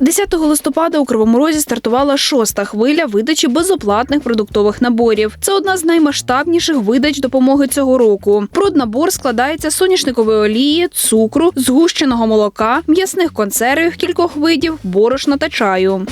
10 листопада у Кривому Розі стартувала шоста хвиля видачі безоплатних продуктових наборів. Це одна з наймасштабніших видач допомоги цього року. Проднабор складається з соняшникової олії, цукру, згущеного молока, м'ясних консервів кількох видів, борошна та чаю.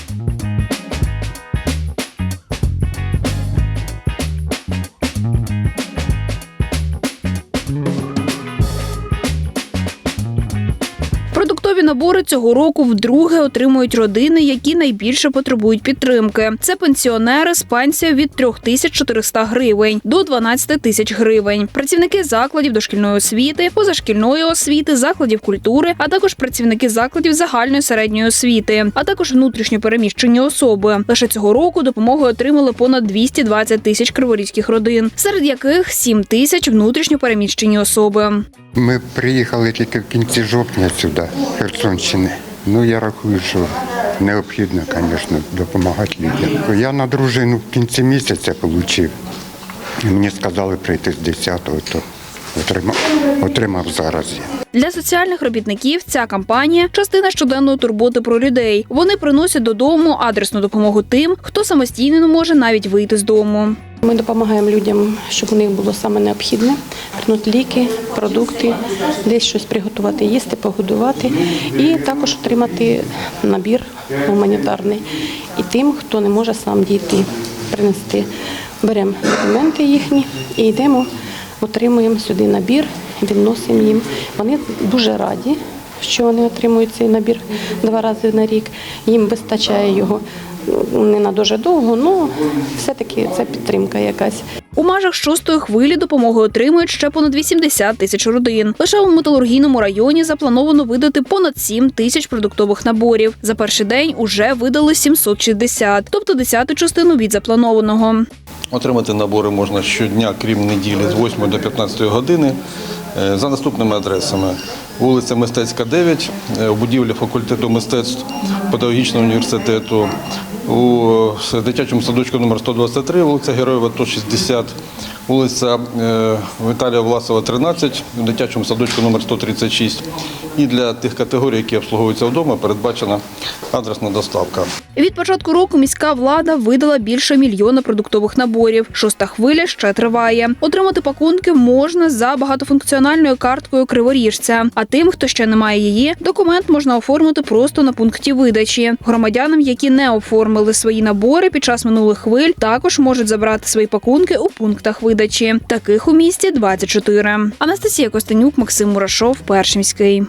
Продуктові набори цього року вдруге отримують родини, які найбільше потребують підтримки. Це пенсіонери з пенсією від 3400 гривень до 12 тисяч гривень, працівники закладів дошкільної освіти, позашкільної освіти, закладів культури, а також працівники закладів загальної середньої освіти, а також внутрішньо переміщені особи. Лише цього року допомогу отримали понад 220 тисяч криворізьких родин, серед яких 7 тисяч внутрішньо переміщені особи. Ми приїхали тільки в кінці жовтня сюди, Херсонщини. Ну, я рахую, що необхідно, звісно, допомагати людям. Я на дружину в кінці місяця отримав. Мені сказали прийти з 10-го, то отримав, отримав зараз. Для соціальних робітників ця кампанія частина щоденної турботи про людей. Вони приносять додому адресну допомогу тим, хто самостійно не може навіть вийти з дому. Ми допомагаємо людям, щоб у них було саме необхідне, принути ліки, продукти, десь щось приготувати, їсти, погодувати і також отримати набір гуманітарний. І тим, хто не може сам дійти, принести. Беремо документи їхні і йдемо, отримуємо сюди набір, відносимо їм. Вони дуже раді, що вони отримують цей набір два рази на рік. Їм вистачає його не на дуже довго, але все-таки це підтримка якась. У межах шостої хвилі допомоги отримують ще понад 80 тисяч родин. Лише у металургійному районі заплановано видати понад 7 тисяч продуктових наборів. За перший день уже видали 760, тобто десяту частину від запланованого. Отримати набори можна щодня, крім неділі, з 8 до 15 години е, за наступними адресами. Вулиця Мистецька, 9, е, у будівлі факультету мистецтв педагогічного університету, у дитячому садочку номер 123, вулиця Героїв АТО 60, вулиця е, Віталія Власова, 13, у дитячому садочку номер 136. І для тих категорій, які обслуговуються вдома, передбачена адресна доставка. Від початку року міська влада видала більше мільйона продуктових наборів. Шоста хвиля ще триває. Отримати пакунки можна за багатофункціональною карткою криворіжця. А тим, хто ще не має її, документ можна оформити просто на пункті видачі. Громадянам, які не оформили свої набори під час минулих хвиль, також можуть забрати свої пакунки у пунктах видачі. Таких у місті 24. Анастасія Костенюк, Максим Мурашов, Першимський.